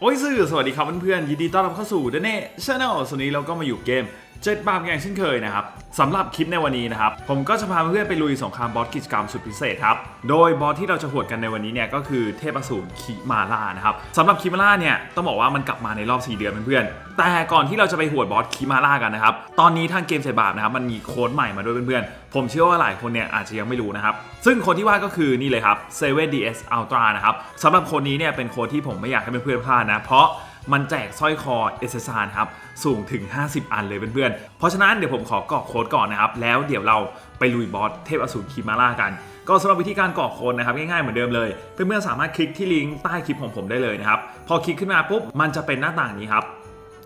โอ้ยสื่อสวัสดีครับเพื่อนๆยินดีต้อนรับเข้าสู่เดเน่ชาแนลส่วนนี้เราก็มาอยู่เกม เจ็ดบาปอย่างเช่นเคยนะครับสำหรับคลิปในวันนี้นะครับ ผมก็จะพาเพื่อนไปลุยสงครามบอสกิจกรรมสุดพิเศษครับ โดยบอสที่เราจะหวดกันในวันนี้เนี่ยก็คือเทพสูรคิมาล่านะครับสำหรับคิมาล่าเนี่ยต้องบอกว่ามันกลับมาในรอบ 4 เดือนเพื่อนๆแต่ก่อนที่เราจะไปหวดบอสคิมาล่ากันนะครับ ตอนนี้ทางเกมเจ็ดบาปนะครับมันมีโค้ดใหม่มาด้วยเพื่อนๆ ผมเชื่อว่าหลายคนเนี่ยอาจจะยังไม่รู้นะครับ ซึ่งคนที่ว่าก็คือนี่เลยครับ 7DS Ultra นะครับสำหรับคนนี้เนี่ยเป็นโค้ดที่ผมไม่อยากให้เพื่อนๆพลาดนะ เพราะมันแจกสร้อยคอเอเซซานครับ สูงถึง 50 อันเลยเพื่อนๆ เพราะฉะนั้นเดี๋ยวผมขอกรอกโค้ดก่อนนะครับ แล้วเดี๋ยวเราไปลุยบอสเทพอสูรคิมาล่ากัน ก็สำหรับวิธีการกรอกโค้ดนะครับง่ายๆเหมือนเดิมเลย เพื่อนๆสามารถคลิกที่ลิงก์ใต้คลิปของผมได้เลยนะครับพอคลิกขึ้นมาปุ๊บมันจะเป็นหน้าต่างนี้ครับ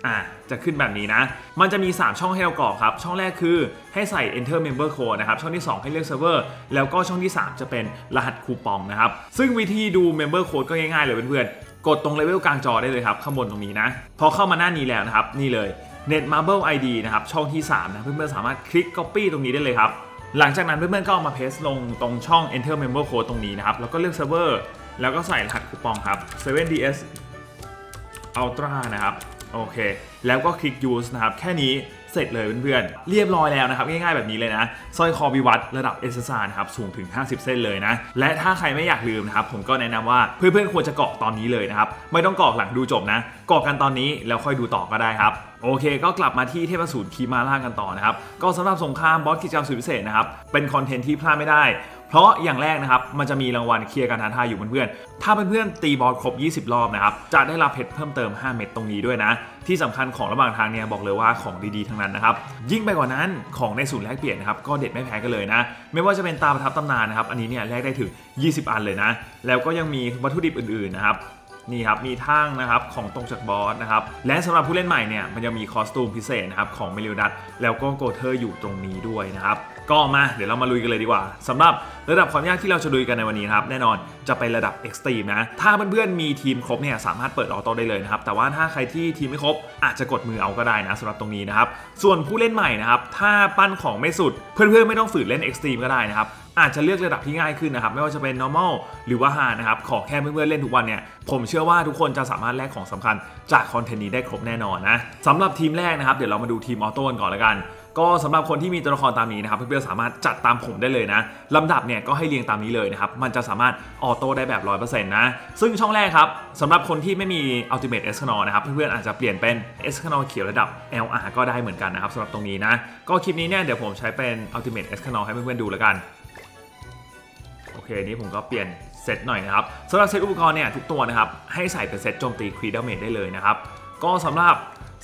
อ่าจะขึ้นแบบนี้นะ มันจะมี 3 ช่องให้เรากรอกครับ ช่องแรกคือให้ใส่ enter member code นะครับ ช่องที่ 2 ให้เลือก server แล้วก็ช่องที่ 3 จะเป็นรหัสคูปองนะครับ ซึ่งวิธีดู member code ก็ง่ายๆเลยเพื่อนๆ กดตรงเลเวลกลางจอได้เลยครับ ข้างบนตรงนี้นะ พอเข้ามาหน้านี้แล้วนะครับ นี่เลย net marble id นะครับ ช่องที่ 3 นะเพื่อนๆสามารถคลิก copy ตรงนี้ได้เลยครับ หลังจากนั้นเพื่อนๆก็เอามาเพสลงตรงช่อง enter member code ตรงนี้นะครับ แล้วก็เลือกเซิร์ฟเวอร์แล้วก็ใส่รหัสคูปองครับ 7ds Ultra นะครับ โอเค แล้วก็คลิก use นะครับ แค่นี้เสร็จเลยเพื่อนๆ เรียบร้อยแล้วนะครับ ง่ายๆแบบนี้เลยนะสร้อยคอวิวัตระดับเอสซานะครับ สูงถึง 50 เส้นเลยนะ และถ้าใครไม่อยากลืมนะครับ ผมก็แนะนำว่าเพื่อนๆ ควรจะกรอกตอนนี้เลยนะครับ ไม่ต้องกรอกหลังดูจบนะกรอกกันตอนนี้แล้วค่อยดูต่อก็ได้ครับโอเค ก็กลับมาที่เทพสูตรคีมาล่ากันต่อนะครับ ก็สำหรับสงครามบอสกิจกรรมสุดพิเศษนะครับ เป็นคอนเทนต์ที่พลาดไม่ได้ เพราะอย่างแรกนะครับมันจะมีรางวัลเคลียร์การท้าทายอยู่เพื่อนๆถ้าเพื่อนๆตีบอลครบ 20 รอบนะครับจะได้รับเพชรเพิ่มเติม 5 เม็ดตรงนี้ด้วยนะ ที่สำคัญของระหว่างทางเนี่ยบอกเลยว่าของดีๆทั้งนั้นนะครับยิ่งไปกว่านั้นของในศูนย์แลกเปลี่ยนนะครับก็เด็ดไม่แพ้กันเลยนะ ไม่ว่าจะเป็นตาประทับตำนานนะครับอันนี้เนี่ยแลกได้ถึง 20 อันเลยนะ แล้วก็ยังมีวัตถุดิบอื่นๆนะครับ นี่ครับมีทั้งนะครับของตรงจากบอสนะครับและสำหรับผู้เล่นใหม่เนี่ยมันยังมีคอสตูมพิเศษนะครับของเมลิวดัตแล้วก็โกเทอร์อยู่ตรงนี้ด้วยนะครับก็มาเดี๋ยวเรามาลุยกันเลยดีกว่าสำหรับระดับความยากที่เราจะลุยกันในวันนี้ครับแน่นอนจะเป็นระดับเอ็กซ์ตรีมนะ ถ้าเพื่อนๆมีทีมครบเนี่ยสามารถเปิดออโต้ได้เลยนะครับ แต่ว่าถ้าใครที่ทีมไม่ครบอาจจะกดมือเอาก็ได้นะสำหรับตรงนี้นะครับ ส่วนผู้เล่นใหม่นะครับ ถ้าปั้นของไม่สุด เพื่อนๆไม่ต้องฝืนเล่นเอ็กซ์ตรีมก็ได้นะครับอาจจะเลือกระดับที่ง่ายขึ้นนะครับ ไม่ว่าจะเป็น normal หรือว่า hard นะครับ ขอแค่เพื่อนๆเล่นทุกวันเนี่ย ผมเชื่อว่าทุกคนจะสามารถแลกของสำคัญจากคอนเทนต์นี้ได้ครบแน่นอนนะสำหรับทีมแรกนะครับ เดี๋ยวเรามาดูทีมออโต้ก่อนละกัน ก็สำหรับคนที่มีตัวละครตามนี้นะครับเพื่อนๆสามารถจัดตามผมได้เลยนะลำดับเนี่ยก็ให้เรียงตามนี้เลยนะครับมันจะสามารถออโต้ได้แบบ 100%นะซึ่งช่องแรกครับสำหรับคนที่ไม่มี Ultimate e s c a n o r นะครับเพื่อนๆอาจจะเปลี่ยนเป็น e s c a n o r เขียวระดับ LR ก็ได้เหมือนกันนะครับสำหรับตรงนี้นะก็คลิปนี้เนี่ยเดี๋ยวผมใช้เป็น Ultimate e s c a n o r ให้เพื่อนๆดูแล้วกันโอเคนี้ผมก็เปลี่ยนเซตหน่อยนะครับสำหรับเซตอุปกรณ์เนี่ยทุกตัวนะครับให้ใส่เป็นเซตโจมตีครีดาเมจได้เลยนะครับก็สำหรับ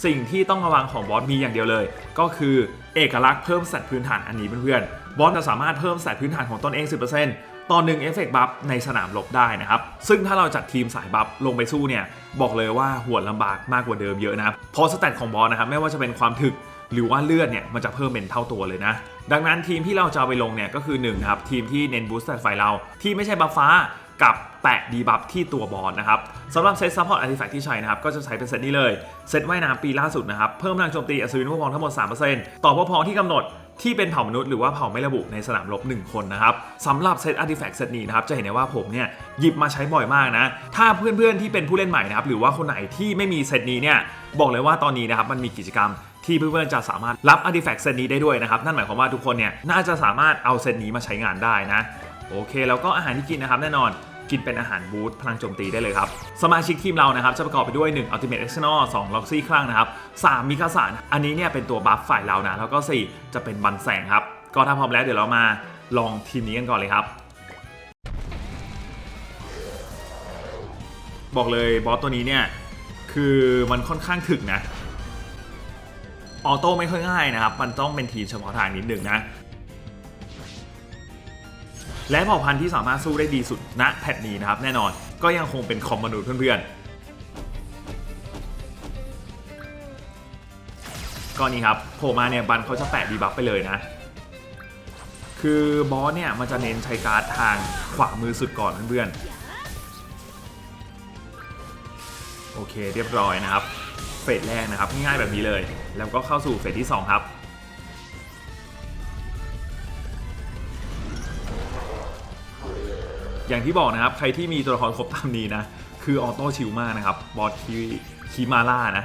สิ่งที่ต้องระวังของบอสมีอย่างเดียวเลย ก็คือเอกลักษณ์เพิ่มสัตว์พื้นฐานอันนี้เพื่อนๆบอสจะสามารถเพิ่มสัตว์พื้นฐานของตนเอง 10%ต่อหนึ่งเอฟเฟกต์บัฟในสนามรบได้นะครับ ซึ่งถ้าเราจัดทีมสายบัฟลงไปสู้เนี่ย บอกเลยว่าหัวลำบากมากกว่าเดิมเยอะนะเพราะสแตทของบอสนะครับ ไม่ว่าจะเป็นความถึกหรือว่าเลือดเนี่ย มันจะเพิ่มเป็นเท่าตัวเลยนะ ดังนั้นทีมที่เราจะไปลงเนี่ย ก็คือ1นะครับทีมที่เน้นบูสต์สไฟเราที่ไม่ใช่บัฟฟ้า กับแปะดีบัฟที่ตัวบอลนะครับสำหรับเซตซัพพอร์ตอาร์ติแฟกที่ใช้นะครับ ก็จะใช้เป็นเซตนี้เลย เซตว่ายน้ำปีล่าสุดนะครับ เพิ่มพลังโจมตีอัศวินผู้พองทั้งหมด 3%ต่อผู้พองที่กำหนดที่เป็นเผ่ามนุษย์หรือว่าเผ่าไม่ระบุในสนามรบ1 คนนะครับสำหรับเซตอาร์ติแฟกต์เซตนี้นะครับ จะเห็นได้ว่าผมเนี่ยหยิบมาใช้บ่อยมากนะ ถ้าเพื่อนๆที่เป็นผู้เล่นใหม่นะครับหรือว่าคนไหนที่ไม่มีเซตนี้เนี่ยบอกเลยว่าตอนนี้นะครับมันมีกิจกรรมที่เพื่อนๆจะสามารถรับอาร์ติแฟกต์เซตนี้ได้ด้วยนะครับนั่นหมายความว่าทุกคนเนี่ยน่าจะสามารถเอาเซตนี้มาใช้งานได้นะ โอเค แล้วก็อาหารที่กินนะครับแน่นอนกินเป็นอาหารบูสต์พลังโจมตีได้เลยครับ สมาชิกทีมเรานะครับจะประกอบไปด้วย 1 Ultimate e x t e r n a l 2ล็อกซี่ครั้งนะครับ3มิคาสะอันนี้เนี่ยเป็นตัวบัฟฝ่ายเรานะ แล้วก็ 4 จะเป็นบันแสงครับ ก็ถ้าพร้อมแล้วเดี๋ยวเรามาลองทีมนี้กันก่อนเลยครับ บอกเลยบอสตัวนี้เนี่ย คือมันค่อนข้างถึกนะ ออโต้ไม่ค่อยง่ายนะครับ มันต้องเป็นทีมเฉพาะทางนิดหนึ่งนะ และเผ่าพันธุ์ที่สามารถสู้ได้ดีสุดณแพทนี้นะครับ แน่นอนก็ยังคงเป็นคอมมนุษย์เพื่อนๆก็นี่ครับโผล่มาเนี่ยบันเขาจะแปะดีบัฟไปเลยนะ คือบอสเนี่ยมันจะเน้นใช้การ์ดทางขวามือสุดก่อนเพื่อนๆโอเคเรียบร้อยนะครับเฟสแรกนะครับง่ายๆแบบนี้เลย แล้วก็เข้าสู่เฟสที่ 2 ครับ อย่างที่บอกนะครับ ใครที่มีตัวละครครบตามนี้นะ คือออโต้ชิลมากนะครับ บอสคีคีมาล่านะ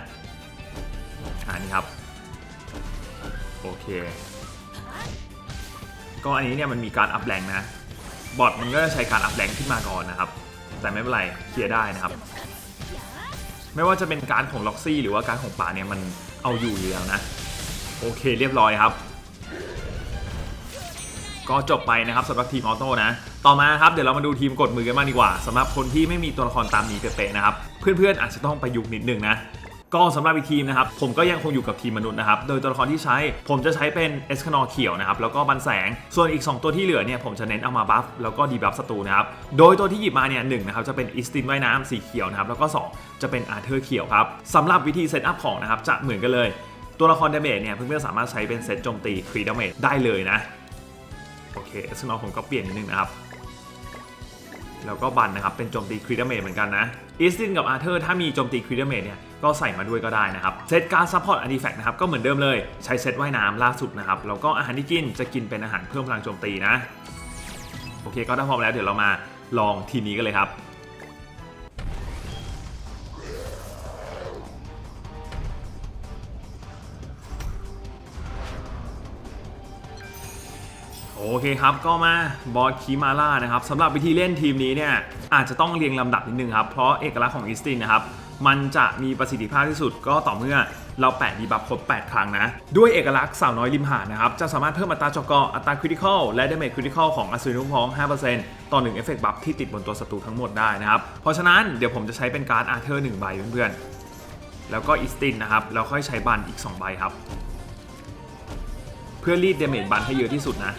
อันนี้ครับ โอเค ก็อันนี้เนี่ยมันมีการอัพแรงนะ บอทมันก็จะใช้การอัพแรงขึ้นมาก่อนนะครับ แต่ไม่เป็นไร เคลียร์ได้นะครับ ไม่ว่าจะเป็นการของล็อกซี่หรือว่าการของป่าเนี่ยมันเอาอยู่อยู่แล้วนะ โอเคเรียบร้อยครับ ก็จบไปนะครับสำหรับทีมออโต้นะ ต่อมาครับเดี๋ยวเรามาดูทีมกดมือกันบ้างดีกว่าสำหรับคนที่ไม่มีตัวละครตามนี้เป๊ะๆนะครับเพื่อนๆอาจจะต้องประยุกต์นิดนึงนะก็สำหรับอีกทีมนะครับผมก็ยังคงอยู่กับทีมมนุษย์นะครับโดยตัวละครที่ใช้ผมจะใช้เป็นเอสคานอเขียวนะครับแล้วก็บันแสงส่วนอีก 2 ตัวที่เหลือเนี่ยผมจะเน้นเอามาบัฟแล้วก็ดีบัฟศัตรูนะครับโดยตัวที่หยิบมาเนี่ยหนึ่งนะครับจะเป็นอิสตินว่ายน้ำสีเขียวนะครับแล้วก็ 2 จะเป็นอาร์เธอร์เขียวครับสำหรับวิธีเซตอัพของนะครับจะเหมือนกันเลย ตัวละครเดเมจเนี่ยเพื่อนๆสามารถใช้เป็นเซตโจมตีครีดาเมจได้เลยนะ โอเคเอสคานอผมก็เปลี่ยนนิดนึงนะครับ แล้วก็บันนะครับ เป็นโจมตีคริดเมทเหมือนกันนะอีสตินกับอาร์เธอร์ถ้ามีโจมตีคริดเมทเนี่ยก็ใส่มาด้วยก็ได้นะครับเซตการซัพพอร์ตอันดีแฟกนะครับก็เหมือนเดิมเลยใช้เซตว่ายน้ำล่าสุดนะครับแล้วก็อาหารที่กินจะกินเป็นอาหารเพิ่มพลังโจมตีนะโอเคก็ถ้าพร้อมแล้วเดี๋ยวเรามาลองทีมนี้กันเลยครับ โอเคครับก็มาบอสคีมาล่านะครับสำหรับวิธีเล่นทีมนี้เนี่ยอาจจะต้องเรียงลำดับนิดนึงครับ เพราะเอกลักษณ์ของอิสตินนะครับมันจะมีประสิทธิภาพที่สุดก็ต่อเมื่อเราแปะดีบัฟครบ 8 ครั้งนะ ด้วยเอกลักษณ์สาวน้อยริมหาดนะครับ จะสามารถเพิ่มอัตราจอกออัตราคริติคอลและดาเมจคริติคอลของอสูรนุ่งพ้อง 5%ต่อ1เอฟเฟกต์บัฟที่ติดบนตัวศัตรูทั้งหมดได้นะครับ เพราะฉะนั้นเดี๋ยวผมจะใช้เป็นการ์ดอาร์เธอร์1ใบเพื่อนๆ แล้วก็อิสตินนะครับ แล้วค่อยใช้บันอีก 2 ใบครับ เพื่อรีดเดเมจบันให้เยอะที่สุดนะ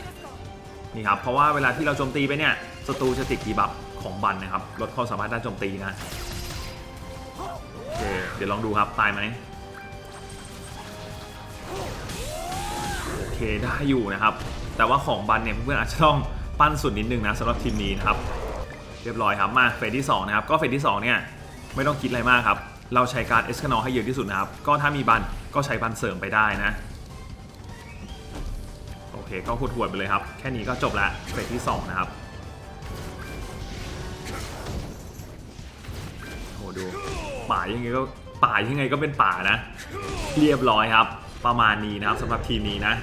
นี่ครับเพราะว่าเวลาที่เราโจมตีไปเนี่ยศัตรูจะติดดีบัฟของบันนะครับลดความสามารถด้านโจมตีนะโอเคเดี๋ยวลองดูครับตายไหมโอเคได้อยู่นะครับ แต่ว่าของบันเนี่ยเพื่อนๆอาจจะต้องปั้นสุดนิดนึงนะสำหรับทีมนี้นะครับเรียบร้อยครับมาเฟสที่2นะครับก็เฟสที่2เนี่ยไม่ต้องคิดอะไรมากครับเราใช้การเอสคานอให้เยอะที่สุดนะครับก็ถ้ามีบันก็ใช้บันเสริมไปได้นะ ก็หดหวดไปเลยครับ แค่นี้ก็จบละเฟสที่ 2 นะครับโหดูป่ายังไงก็ป่ายังไงก็เป็นป่านะ เรียบร้อยครับ ประมาณนี้นะครับสำหรับทีมนี้นะ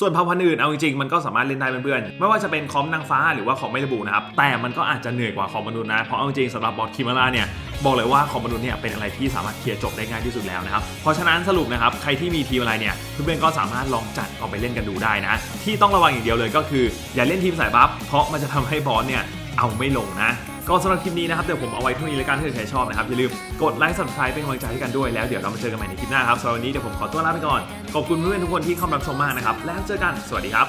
ส่วนพาพันอื่นเอาจริงๆมันก็สามารถเล่นได้เพื่อนๆ ไม่ว่าจะเป็นคอมนางฟ้าหรือว่าคอมไม่ระบุนะครับ แต่มันก็อาจจะเหนื่อยกว่าคอมมนุษย์นะ เพราะเอาจริงสำหรับบอทคิมาราเนี่ย บอกเลยว่าคองมนุษเนี่ยเป็นอะไรที่สามารถเคลียร์จบได้ง่ายที่สุดแล้วนะครับ เพราะฉะนั้นสรุปนะครับใครที่มีทีมอะไรเนี่ยเพื่อนๆก็สามารถลองจัดเอาไปเล่นกันดูได้นะ ที่ต้องระวังอย่างเดียวเลยก็คือ อย่าเล่นทีมสายบัฟเพราะมันจะทำให้บอสเนี่ยเอาไม่ลงนะก็สำหรับคลิปนี้นะครับเดี๋ยวผมเอาไว้เท่านี้แล้วกันถ้าใครชอบนะครับอย่าลืมกดไลค์ subscribe เป็นกำลังใจให้กันด้วยแล้วเดี๋ยวเรามาเจอกันใหม่ในคลิปหน้าครับสำหรับวันนี้เดี๋ยวผมขอตัวลาไปก่อนขอบคุณเพื่อนๆทุกคนที่เข้ามารับชมมากนะครับแล้วเจอกันสวัสดีครับ